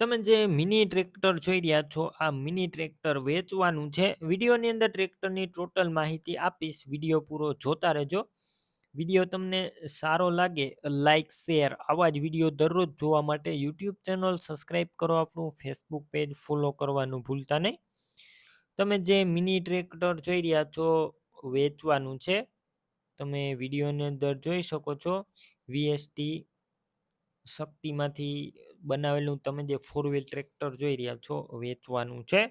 તમે જે mini tractor જોઈ રહ્યા છો, આ મિની ટ્રેક્ટર વેચવાનું છે. વિડીયોની અંદર ટ્રેક્ટરની ટોટલ માહિતી આપીશ. વીડિયો પૂરો જોતા રહેજો. વીડિયો તમને સારો લાગે લાઇક શેર, આવા જ વીડિયો દરરોજ જોવા માટે યુટ્યુબ ચેનલ સબસ્ક્રાઈબ કરો આપણું. ફેસબુક પેજ ફોલો કરવાનું ભૂલતા નહીં. તમે જે મિની ટ્રેક્ટર જોઈ રહ્યા છો, વેચવાનું છે, તમે વિડીયોની અંદર જોઈ શકો છો. વીએસટી શક્તિમાંથી બનાવેલું તમે જે ફોર વ્હીલ ટ્રેક્ટર જોઈ રહ્યા છો, વેચવાનું છે.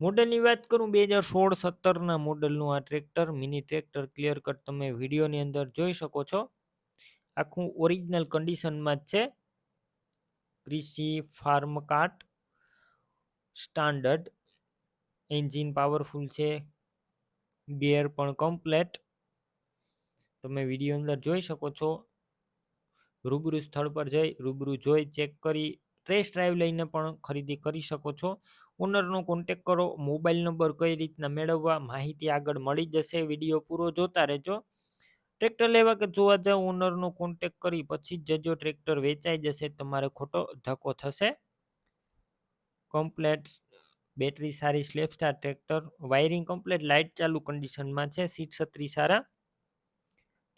મોડલની વાત કરું બે હજાર સોળ સત્તરના મોડલનું આ tractor mini tractor clear cut તમે વિડીયોની અંદર જોઈ શકો છો. આખું ઓરિજિનલ કન્ડિશનમાં જ છે. કૃષિ farm cart standard engine powerful છે. ગેર પણ કમ્પ્લેટ તમે વીડિયો અંદર જોઈ શકો છો. રૂબરૂ સ્થળ પર જઈ, રૂબરૂ જોઈ, ચેક કરી, ટેસ્ટ ડ્રાઈવ લઈને પણ ખરીદી કરી શકો છો. ઓનરનો કોન્ટેક કરો, મોબાઈલ નંબર કઈ રીતના મેળવવા, માહિતી આગળ મળી જશે, વીડિયો પૂરો જોતા રહેજો. ટ્રેક્ટર લેવા કે જોવા જાવ, ઓનરનો કોન્ટેક કરી પછી જ જજો, ટ્રેક્ટર વેચાઈ જશે, તમારે ખોટો ધક્કો થશે. કમ્પ્લેટ બેટરી સારી self start tractor, wiring complete light ચાલુ કન્ડિશનમાં છે, સીટ છત્રી સારા.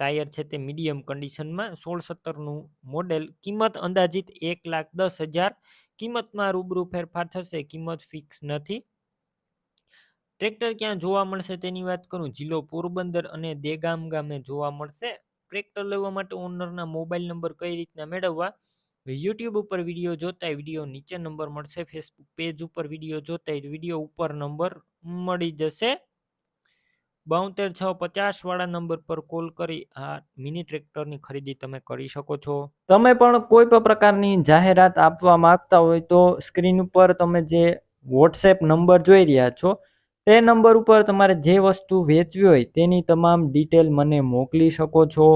ટાયર છે તે મીડિયમ કન્ડિશનમાં સોળ સત્તરનું મોડેલ. કિંમત અંદાજિત એક લાખ દસ હજાર. કિંમતમાં રૂબરૂ ફેરફાર થશે, કિંમત ફિક્સ નથી. ટ્રેક્ટર ક્યાં જોવા મળશે તેની વાત કરું? જિલ્લો પોરબંદર અને દેગામ ગામે જોવા મળશે. ટ્રેક્ટર લેવા માટે ઓનરના મોબાઈલ નંબર કઈ રીતના મેળવવા? યુટ્યુબ ઉપર વીડિયો જોતા વીડિયો નીચે નંબર મળશે. ફેસબુક પેજ ઉપર વીડિયો જોતા વીડિયો ઉપર નંબર મળી જશે. બોતેર છ પચાસ વાળા નંબર પર કોલ કરી આ મિની ટ્રેક્ટરની ખરીદી તમે કરી શકો છો. તમે પણ કોઈ પણ પ્રકારની જાહેરાત આપવા માંગતા હોય તો સ્ક્રીન ઉપર તમે જે વોટ્સએપ નંબર જોઈ રહ્યા છો, તે નંબર ઉપર તમારે જે વસ્તુ વેચવી હોય તેની તમામ ડિટેલ મને મોકલી શકો છો.